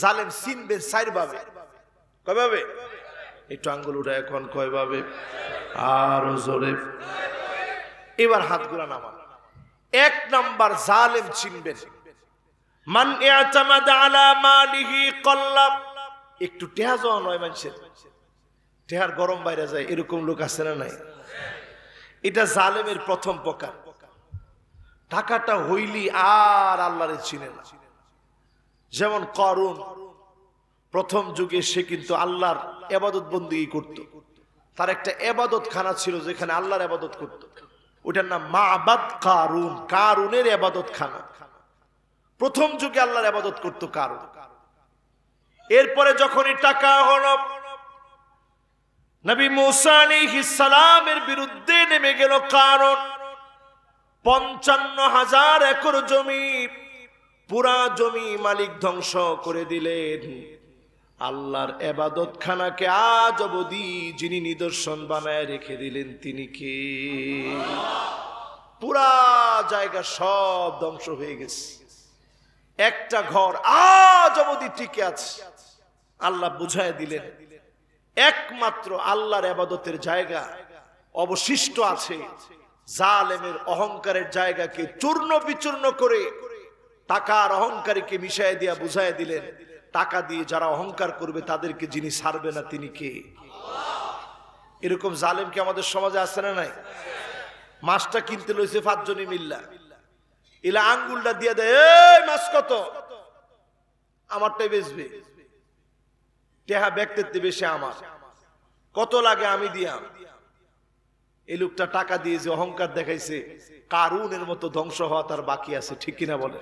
জালেম চিনবেন চার ভাবে কয়ভাবে একটু আঙ্গুল উঠে এখন কয়ভাবে আরও জোরে। এবার হাতগুলা নামান এক নাম্বার জালেম চিনবেন মান ইয়াতামাদ আলা মালিহি কল্লাব একটু টেহা যাওয়া নয় মানুষের। টেহার গরম বাইরে যায়, এরকম লোক আছে না নাই? এটা জালেমের প্রথম প্রকার। টাকাটা হইলি আর আল্লাহরে চিনে না। যেমন করুন, প্রথম যুগে সে কিন্তু আল্লাহর এবাদত বন্দী করত। তার একটা এবাদত খানা ছিল যেখানে আল্লাহর এবাদত করত। ওটার নাম মাবাদ কারুন, কারুনের এবাদত খানা প্রথম যুগে আল্লাহর আবাদত করত কারণ এরপরে যখনই টাকা হলো, নবী মুসা আলাইহিস সালামের বিরুদ্ধে নেমে গেল কারণ, পঞ্চান্ন হাজার একর জমি পুরা জমি মালিক ধ্বংস করে দিলেন। আল্লাহর এবাদত খানাকে আজ অবধি যিনি নিদর্শন বানায় রেখে দিলেন, তিনি কে? পুরা জায়গা সব ধ্বংস হয়ে গেছে। একটা ঘর আজ অবধি টিকে আছে। আল্লাহ বুঝায় দিলেন, একমাত্র আল্লাহর আবাদতের জায়গা অবশিষ্ট আছে। জালেমের অহংকারের জায়গাকে চূর্ণ বিচূর্ণ করে টাকার অহংকারীকে মিশাই দিয়া বুঝাই দিলেন, টাকা দিয়ে যারা অহংকার করবে তাদেরকে যিনি ছাড়বে না তিনি কে? এরকম জালেম কি আমাদের সমাজে আছে না নাই? মাছটা কিনতে লইছে পাঁচজনই মিল্লা। এলা আঙ্গুলটা দিয়ে দেয়, এই মাছ কত? আমারটাই বেচবে। টেহা ব্যক্তিত্বে বেশি আমার। কত লাগে আমি দিয়াম। এই লোকটা টাকা দিয়ে যে অহংকার দেখাইছে, কারুনের মতো ধ্বংস হওয়া তার বাকি আছে, ঠিক কিনা বলে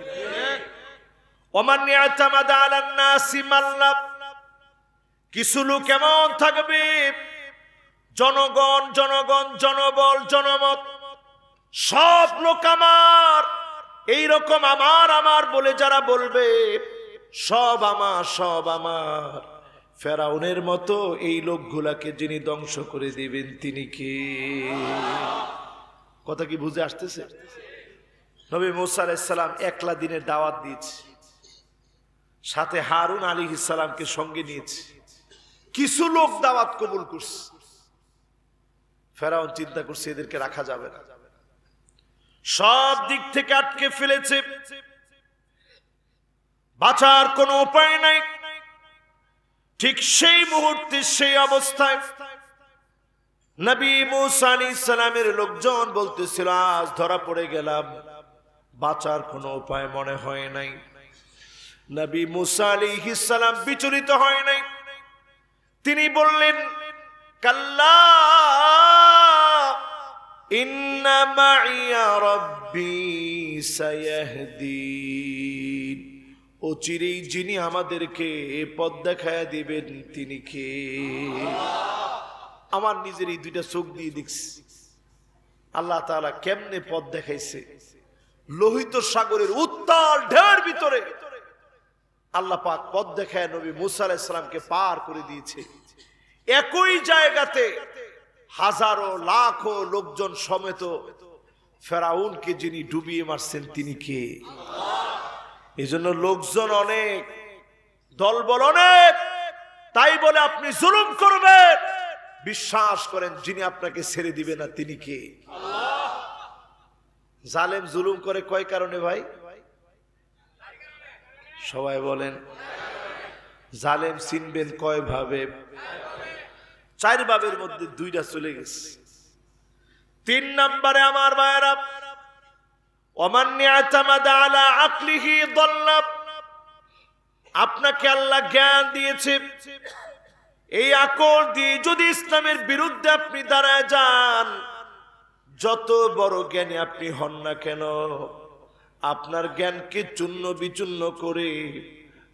কিছু লোক এমন থাকবে, জনগণ জনগণ, জনবল, জনমত, সব লোক আমার এই রকম আমার আমার বলে যারা বলবে, সব আমার সব আমার। ফেরাউনের মতো এই লোকগুলাকে যিনি ধ্বংস করে দিবেন, তিনি কে? কথা কি বুঝে আসতেছে? নবী মুসা আলাইসালাম একলা দিনের দাওয়াত দিয়েছে। সাথে হারুন আলী ইসালামকে সঙ্গে নিয়েছে। কিছু লোক দাওয়াত কবুল করছে। ফেরাউন চিন্তা করছে, এদেরকে রাখা যাবে না। সব দিক থেকে আটকে ফেলেছে। বাঁচার কোনো উপায় নাই। ঠিক সেই মুহূর্তে, সেই অবস্থায় নবী মুসা সালামের লোকজন বলতেছিল, আজ ধরা পড়ে গেলাম। বাঁচার কোনো উপায় মনে হয় নাই। নবী মুসা আলাইহিস সালাম বিচলিত হয় নাই। তিনি বললেন, কাল্লা, ইন্না মাইয়া রব্বি সায়াহদিন ও চিরেই যিনি আমাদেরকে পথ দেখায় দিবেন, তিনি কে? আমার নিজের এই দুইটা চোখ দিয়ে দেখছি। আল্লাহ তাআলা কেমনে পথ দেখাইছে? লোহিত সাগরের উত্তাল ঢের ভিতরে। আল্লাহ পাক পথ দেখায় নবী মুসা আলাইহিস পার করে দিয়েছে। একই জায়গাতে হাজারো, লাখো লোকজন সমেত ফেরাউনকে যিনি ডুবিয়ে মারছেন, তিনি কে? এই জন্য লোকজন অনেক, দলবল অনেক। তাই বলে আপনি জুলুম করবেন। বিশ্বাস করেন, যিনি আপনাকে ছেড়ে দিবে না, তিনি কে? জালেম জুলুম করে কয় কারণে ভাই? সবাই বলেন, জালেম চিনবেন কয় ভাবে চার ভাবের মধ্যে দুইটা চলে গেছে। তিন নম্বরে আমার ভাইয়েরা অমান্য আলা আকলিহি দল্লাব আপনাকে আল্লাহ জ্ঞান দিয়েছে। এই আকল দিয়ে যদি ইসলামের বিরুদ্ধে আপনি দাঁড়ায় যান, যত বড় জ্ঞানী আপনি হন না কেন, আপনার জ্ঞানকে চূর্ণ বিচূর্ণ করে,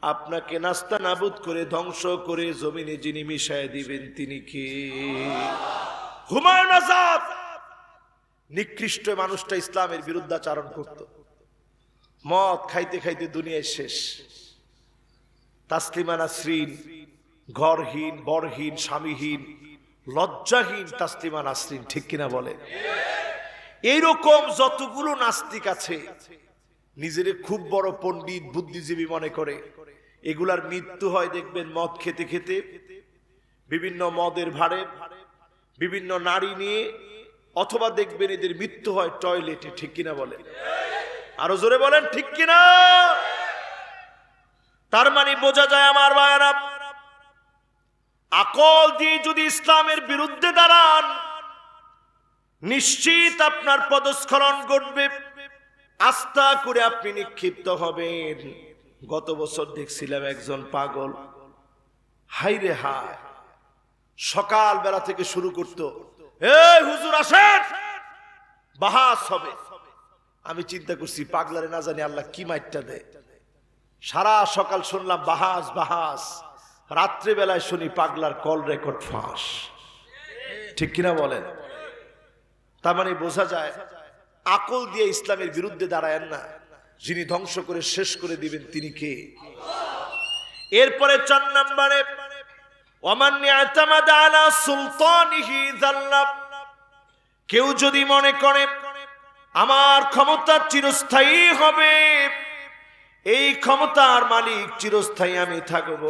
আপনাকে নাস্তা নাবুদ করে, ধ্বংস করে জমিনে যিনি মিশায় দিবেন তিনি কে? হুমায়ুন আজাদ! নিকৃষ্ট মানুষটা ইসলামের বিরুদ্ধাচারণ করত। মদ খাইতে খাইতে দুনিয়ায় শেষ। তাসলিমানা শ্রীন ঘরহীন, বরহীন, স্বামীহীন, লজ্জাহীন তাসলিমা নাসরিন, ঠিক কিনা বলে? এইরকম যতগুলো নাস্তিক আছে নিজের খুব বড় পণ্ডিত, বুদ্ধিজীবী মনে করে, এগুলার মৃত্যু হয় দেখবেন মদ খেতে খেতে, বিভিন্ন মদের ভাড়ে বিভিন্ন নারী নিয়ে অথবা দেখবেন এদের মৃত্যু হয় টয়লেটে, ঠিক কিনা বলে আরও জোরে বলেন, ঠিক কিনা? তার মানে বোঝা যায় আমার ভাইয়েরা, আকল দিয়ে যদি ইসলামের বিরুদ্ধে দাঁড়ান, নিশ্চিত আপনার পদস্খলন ঘটবে। আস্থা করে আপনি নিক্ষিপ্ত হবেন। গত বছর দেখছিলাম একজন পাগল। হাইরে হায় সকাল বেলা থেকে শুরু করতো। এই হুজুর আসেন। বাহাস হবে। আমি চিন্তা করছি, পাগলারে না জানি আল্লাহ কি মাইটটা দেয়। সারা সকাল শুনলাম, বাহাস বাহাস। রাত্রে বেলায় শুনি পাগলার কল রেকর্ড ফাঁস। ঠিক কিনা বলেন? তার মানে বোঝা যায়, আকল দিয়ে ইসলামের বিরুদ্ধে দাঁড়ায়েন না। যিনি ধ্বংস করে শেষ করে দিবেন তিনি কে? এরপরে চার নম্বরে অমান্য আতামাদ আলা সুলতানিহি জাল্লাব কেউ যদি মনে করে, আমার ক্ষমতা চিরস্থায়ী হবে, এই ক্ষমতার মালিক চিরস্থায়ী আমি থাকব।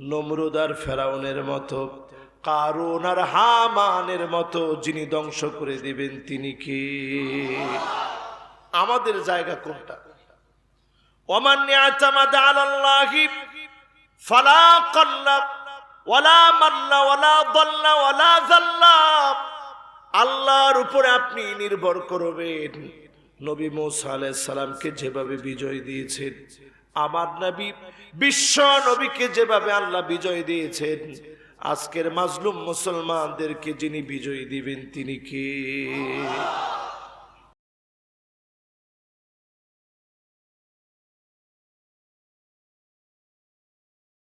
নমরুদার ফেরাউনের মতো কারণ আর হামানের মতো যিনি ধ্বংস করে দিবেন তিনি কে? আমাদের জায়গা কোনটা? অমান্য আতামাদ আলাল্লাহি ফালা কাল্লাব ওয়ালা মাল্লা, ওয়ালা দল্লা, ওয়ালা আল্লাহর উপরে আপনি নির্ভর করবেন। নবী মৌসা সালামকে যেভাবে বিজয় দিয়েছেন, আমার নবী, বিশ্ব নবীকে যেভাবে আল্লাহ বিজয় দিয়েছেন, আজকের মাজলুম মুসলমানদেরকে যিনি বিজয় দিবেন তিনি কে?